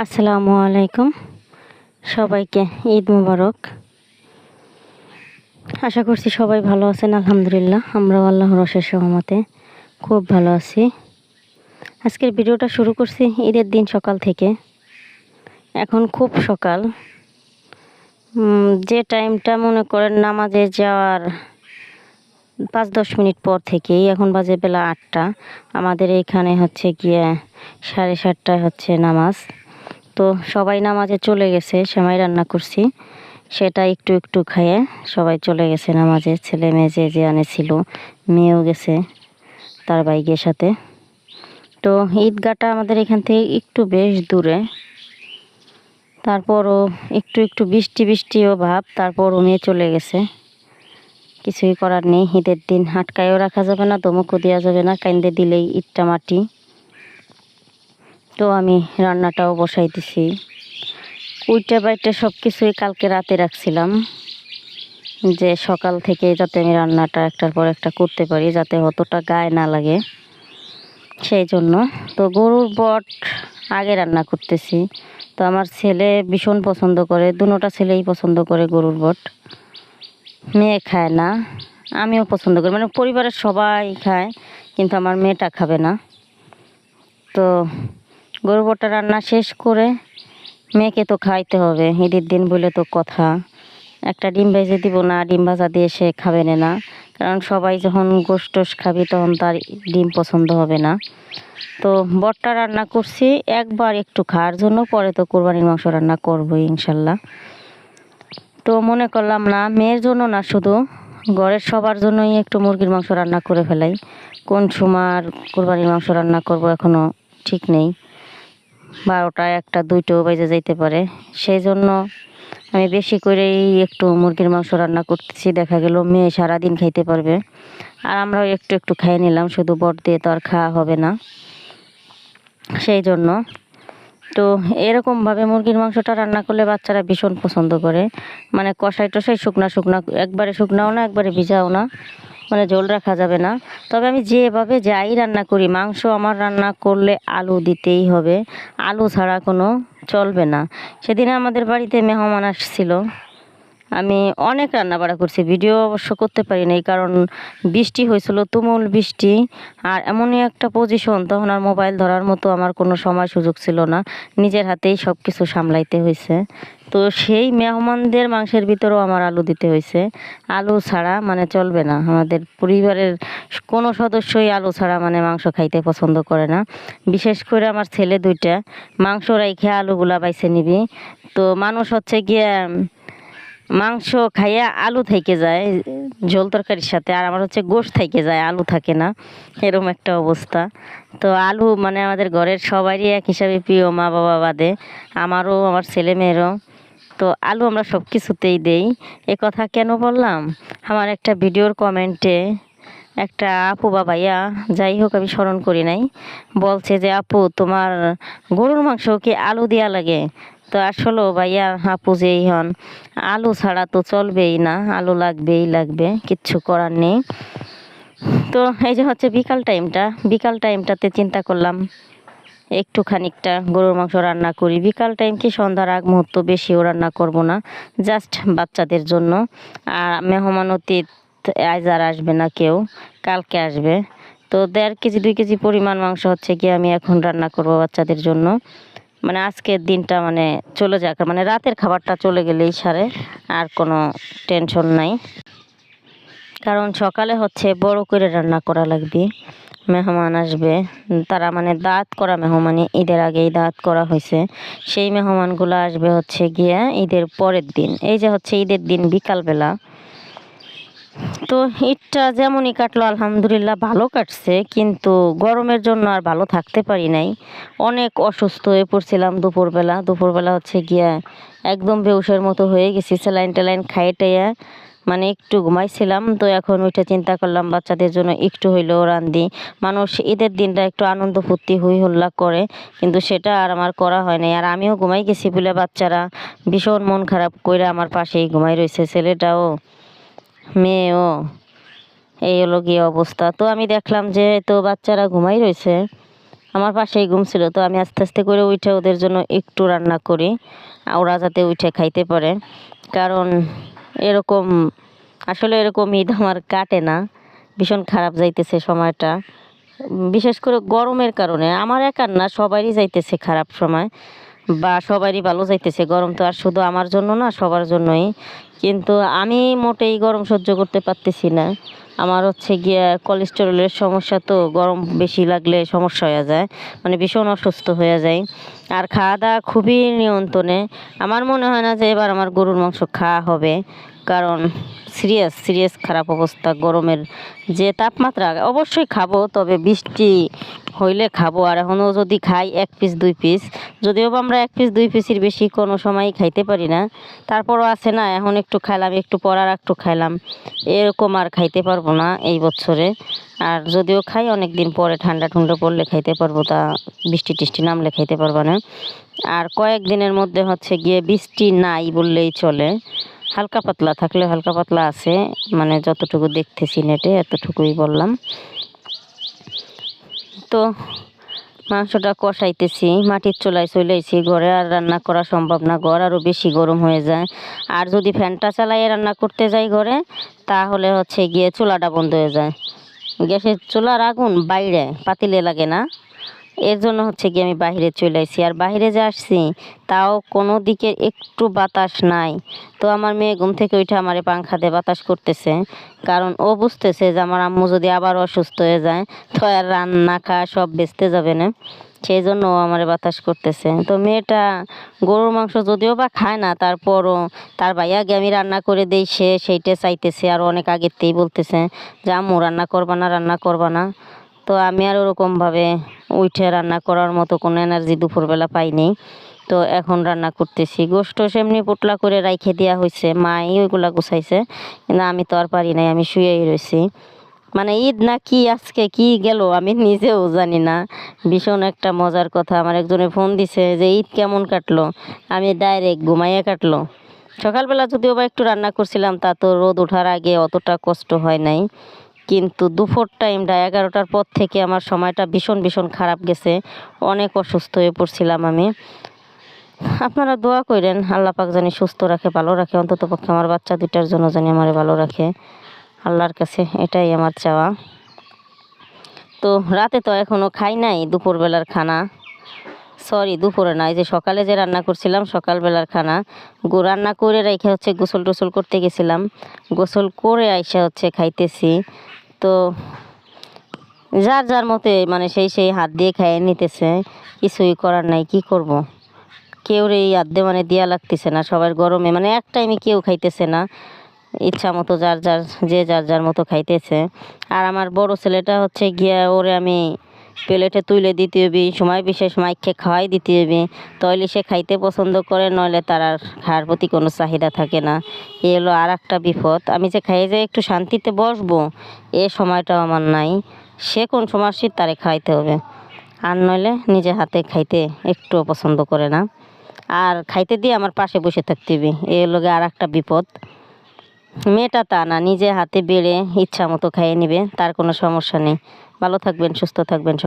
আসসালামু আলাইকুম। সবাইকে ঈদ মুবারক। আশা করছি সবাই ভালো আছেন, আলহামদুলিল্লাহ। আমরাও আল্লাহর অশেষ সহমতে খুব ভালো আছি। আজকের ভিডিওটা শুরু করছি ঈদের দিন সকাল থেকে। এখন খুব সকাল। যে টাইমটা মনে করেন নামাজে যাওয়ার পাঁচ দশ মিনিট পর থেকেই, এখন বাজে বেলা আটটা। আমাদের এখানে হচ্ছে গিয়ে সাড়ে সাতটায় হচ্ছে নামাজ। তো সবাই নামাজে চলে গেছে, সেমাই রান্না করছি। সেটা একটু একটু খাইয়ে সবাই চলে গেছে নামাজে। ছেলে মেয়ে যে যে আনেছিল মেয়েও গেছে তার বাইকের সাথে। তো ঈদগাটা আমাদের এখান থেকে একটু বেশ দূরে। তারপরও একটু একটু বৃষ্টি বৃষ্টিও ভাব, তারপরও মেয়ে চলে গেছে। কিছুই করার নেই, ঈদের দিন। হাটকায়ও রাখা যাবে না, দমকও দেওয়া যাবে না কাইন্দে দিলেই ইটটা মাটি। তো আমি রান্নাটাও বসাই দিছি। উইটা বাইটা সব কিছুই কালকে রাতে রাখছিলাম, যে সকাল থেকে যাতে আমি রান্নাটা একটার পর একটা করতে পারি, যাতে অতটা গায়ে না লাগে, সেই জন্য। তো গরুর বট আগে রান্না করতেছি। তো আমার ছেলে ভীষণ পছন্দ করে দুটোটা ছেলেই পছন্দ করে গরুর বট। মেয়ে খায় না, আমিও পছন্দ করি মানে পরিবারের সবাই খায়, কিন্তু আমার মেয়েটা খাবে না। তো গরু বটা রান্না শেষ করে মেয়েকে তো খাইতে হবে। ঈদের দিন বলে তো কথা। একটা ডিম ভেজে দিব না, ডিম ভাজা দিয়ে সে খাবে না কারণ সবাই যখন টোশ খাবি তখন তার ডিম পছন্দ হবে না। তো বটটা রান্না করছি, একবার একটু খাওয়ার জন্য, পরে তো কোরবানির মাংস রান্না করব ইনশাল্লাহ। তো মনে করলাম না, মেয়ের জন্য না, শুধু ঘরের সবার জন্যই একটু মুরগির মাংস রান্না করে ফেলাই। কোন সময় আর কোরবানির মাংস রান্না করব এখনও ঠিক নেই। বারোটা একটা দুইটাও বেজে যাইতে পারে। সেই জন্য আমি বেশি করেই একটু মুরগির মাংস রান্না করতেছি। দেখা গেল মেয়ে সারাদিন খাইতে পারবে। আর আমরাও একটু একটু খাই নিলাম, শুধু বট দিয়ে তো আর খাওয়া হবে না। সেই জন্য তো এরকমভাবে মুরগির মাংসটা রান্না করলে বাচ্চারা ভীষণ পছন্দ করে। মানে কষাই টষাই শুকনা শুকনা, একবারে শুকনাও না, একবারে ভিজাও না। মানে ঝোল রাখা যাবে না। তবে আমি যেভাবে যাই রান্না করি, মাংস আমার রান্না করলে আলু দিতেই হবে। আলু ছাড়া কোনো চলবে না। সেদিন আমাদের বাড়িতে মেহমান আসছিল। আমি অনেক রান্না বাড়া করছি, ভিডিও অবশ্য করতে পারি নাই, কারণ বৃষ্টি হয়েছিল, তুমুল বৃষ্টি, আর এমনই একটা পজিশন তখন আর মোবাইল ধরার মতো আমার কোনো সময় সুযোগ ছিল না, নিজের হাতেই সব কিছু সামলাইতে হয়েছে। তো সেই মেহমানদের মাংসের ভিতরেও আমার আলু দিতে হয়েছে। আলু ছাড়া মানে চলবে না, আমাদের পরিবারের কোনো সদস্যই আলু ছাড়া মানে মাংস খাইতে পছন্দ করে না। বিশেষ করে আমার ছেলে দুইটা, মাংস রাইখে আলুগুলা বাইছে নিবি। তো মানুষ হচ্ছে গিয়ে মাংস খাইয়া আলু থেকে যায়, ঝোল তরকারির সাথে। আর আমার হচ্ছে গোশ থেকে যায়, আলু থাকে না। এরকম একটা অবস্থা। তো আলু মানে আমাদের ঘরের সবারই এক হিসাবে প্রিয়, মা বাবা বাদে। আমারও, আমার ছেলে মেয়েরও। তো আলু আমরা সব কিছুতেই দেই। এ কথা কেন বললাম? আমার একটা ভিডিওর কমেন্টে একটা আপু বা ভাইয়া যাই হোক আমি স্মরণ করি নাই, বলছে যে, আপু, তোমার গরুর মাংস কি আলু দেওয়া লাগে? তো আসলেও ভাইয়া আপু যেই হন, আলু ছাড়া তো চলবেই না, আলু লাগবেই লাগবে, কিচ্ছু করার নেই। তো এই যে হচ্ছে বিকাল টাইমটা বিকাল টাইমটাতে চিন্তা করলাম, একটু খানিকটা গরুর মাংস রান্না করি। বিকাল টাইম কি সন্ধ্যার আগ মুহূর্ত বেশিও রান্না করব না জাস্ট বাচ্চাদের জন্য। আর মেহমান অতীত, আজ আর আসবে না কেউ, কালকে আসবে। তো দেড় কেজি, দুই কেজি পরিমাণ মাংস হচ্ছে কি আমি এখন রান্না করব বাচ্চাদের জন্য। মানে আজকের দিনটা মানে চলে যাক মানে রাতের খাবারটা চলে গেলেই সারে, আর কোনো টেনশন নাই। কারণ সকালে হচ্ছে বড় করে রান্না করা লাগবে, মেহমান আসবে, তারা মানে দাঁত করা মেহমানই ঈদের আগেই দাঁত করা হয়েছে। সেই মেহমানগুলো আসবে হচ্ছে গিয়ে ঈদের পরের দিন, এই যে হচ্ছে ঈদের দিন বিকালবেলা। তো ঈদটা যেমনই কাটলো, আলহামদুলিল্লাহ ভালো কাটছে, কিন্তু গরমের জন্য আর ভালো থাকতে পারি নাই। অনেক অসুস্থ হয়ে পড়ছিলাম দুপুরবেলা। দুপুরবেলা হচ্ছে গিয়া একদম বেউসের মতো হয়ে গেছি, স্যালাইন টেলাইন খাইয়ে টাইয়া মানে একটু ঘুমাইছিলাম। তো এখন ওইটা চিন্তা করলাম, বাচ্চাদের জন্য একটু হইলেও রান্ধি। মানুষ ঈদের দিনটা একটু আনন্দ ফুর্তি হুই হল্লা করে, কিন্তু সেটা আর আমার করা হয় নাই। আর আমিও ঘুমাই গেছি বলে বাচ্চারা ভীষণ মন খারাপ করে আমার পাশেই ঘুমাই রয়েছে ছেলেটাও মেয়েও। এই হলো গিয়ে অবস্থা। তো আমি দেখলাম যে তো বাচ্চারা ঘুমাই রয়েছে। আমার পাশেই ঘুম ছিল। তো আমি আস্তে আস্তে করে উঠে ওদের জন্য একটু রান্না করি। ওরা যাতে উঠে খাইতে পারে। কারণ এরকম, আসলে এরকম ঈদ আমার কাটে না। ভীষণ খারাপ যাইতেছে সময়টা। বিশেষ করে গরমের কারণে। আমার একার না, সবারই যাইতেছে খারাপ সময়। বা সবারই ভালো যাইতেছে। গরম তো আর শুধু আমার জন্য না, সবার জন্যই। কিন্তু আমি মোটেই গরম সহ্য করতে পারতেছি না। আমার হচ্ছে গিয়া কোলেস্টেরলের সমস্যা তো গরম বেশি লাগলে সমস্যা হয়ে যায় মানে ভীষণ অসুস্থ হয়ে যায়। আর খাওয়া দাওয়া খুবই নিয়ন্ত্রণে। আমার মনে হয় না যে এবার আমার গরুর মাংস খাওয়া হবে। কারণ সিরিয়াস সিরিয়াস খারাপ অবস্থা গরমের যে তাপমাত্রা, অবশ্যই খাব, তবে বৃষ্টি হইলে খাব। আর এখনও যদি খাই এক পিস দুই পিস যদিও বা আমরা এক পিস দুই পিসের বেশি কোনো সময়ই খাইতে পারি না, তারপরও আছে না, এখন একটু খাইলাম, একটু পর আর একটু খাইলাম, এরকম আর খাইতে পারব না এই বছরে। আর যদিও খাই অনেক দিন পরে ঠান্ডা ঠান্ডা পড়লে খাইতে পারব, তা বৃষ্টি টিষ্টি নামলে খাইতে পারব না। আর কয়েক দিনের মধ্যে হচ্ছে গিয়ে বৃষ্টি নাই বললেই চলে। হালকা পাতলা থাকলে হালকা পাতলা আছে। মানে যতটুকু দেখতেছি নেটে এতটুকুই বললাম। তো মাংসটা কষাইতেছি, মাটির চুলায় চলেছি ঘরে, আর রান্না করা সম্ভব না। ঘর আরও বেশি গরম হয়ে যায়। আর যদি ফ্যানটা চালাই রান্না করতে যাই ঘরে, তাহলে হচ্ছে গিয়ে চুলাটা বন্ধ হয়ে যায়। গ্যাসের চুলার আগুন বাইরে, পাতিলে লাগে না। এর জন্য হচ্ছে গিয়ে আমি বাইরে চলে আসছি আর বাইরে যে আসছি, তাও কোনো দিকে একটু বাতাস নাই। তো আমার মেয়ে ঘুম থেকে উঠে আমার পাংখা দিয়ে বাতাস করতেছে। কারণ ও বুঝতেছে যে আমার আম্মু যদি আবার অসুস্থ হয়ে যায়, তো আর রান্না খাওয়া সব বেচতে যাবে না। সেই জন্য ও আমার বাতাস করতেছে। তো মেয়েটা গরুর মাংস যদিও বা খায় না, তারপরও তার ভাইয়া আগে আমি রান্না করে দিই, সে সেইটা চাইতেছে। আর অনেক আগেতেই বলতেছে যে, আম্মু, রান্না করবা না, রান্না করবা না। তো আমি আর ওরকমভাবে উঠে রান্না করার মতো কোনো এনার্জি দুপুরবেলা পাইনি। তো এখন রান্না করতেছি। গোষ্ঠ সেমনি পোটলা করে রাইখে দেওয়া হয়েছে মাই ওইগুলা গুছাইছে। কিন্তু আমি তো আর পারি নাই, আমি শুয়েই রয়েছি মানে ঈদ না কি, আজকে কি গেল আমি নিজেও জানি না। ভীষণ একটা মজার কথা। আমার একজনে ফোন দিছে যে, ঈদ কেমন কাটলো? আমি ডাইরেক্ট ঘুমাইয়ে কাটলো। সকালবেলা যদিও বা একটু রান্না করছিলাম, তা তো রোদ ওঠার আগে অতটা কষ্ট হয় নাই। কিন্তু দুপুর টাইমটা এগারোটার পর থেকে আমার সময়টা ভীষণ ভীষণ খারাপ গেছে। অনেক অসুস্থ হয়ে পড়ছিলাম আমি। আপনারা দোয়া করেন, আল্লাহ পাক জানি সুস্থ রাখে, ভালো রাখে, অন্তত পক্ষে আমার বাচ্চা দুটার জন্য জানি আমার ভালো রাখে। আল্লাহর কাছে এটাই আমার চাওয়া। তো রাতে তো এখনও খাই নাই দুপুরবেলার খানা। সরি, দুপুরে না, এই যে সকালে যে রান্না করছিলাম, সকালবেলার খানা, গো রান্না করে রেখে হচ্ছে গোসল টোসল করতে গেছিলাম। গোসল করে আইসা হচ্ছে খাইতেছি। তো যার যার মতে মানে সেই সেই হাত দিয়ে খাইয়ে নিতেছে, কিছুই করার নাই, কি করব। কেউ এই আদ্যে মানে দেয়া লাগতেছে না, সবার গরমে মানে এক টাইমে কেউ খাইতেছে না। ইচ্ছা মতো যার যার, যে যার যার মতো খাইতেছে। আর আমার বড় ছেলেটা হচ্ছে গিয়া, ওরে আমি প্লেটে তুলে দিতে হবে, সময় বিশেষ মাইকে খাওয়াই দিতে হবে। তাহলে সে খাইতে পছন্দ করে, নইলে তার আর খাওয়ার প্রতি কোনো চাহিদা থাকে না। এ হলো আর একটা বিপদ। আমি যে খাইয়ে যাই, একটু শান্তিতে বসবো, এ সময়টাও আমার নাই। সে কোন সময় শীত তারে খাইতে হবে। আর নইলে নিজে হাতে খাইতে একটুও পছন্দ করে না। আর খাইতে দিয়ে আমার পাশে বসে থাকতে হবে। এ গিয়ে আর একটা বিপদ। মেয়েটা তা না, নিজে হাতে বেড়ে ইচ্ছা মতো খাইয়ে নিবে, তার কোনো সমস্যা নেই। ভালো থাকবেন, সুস্থ থাকবেন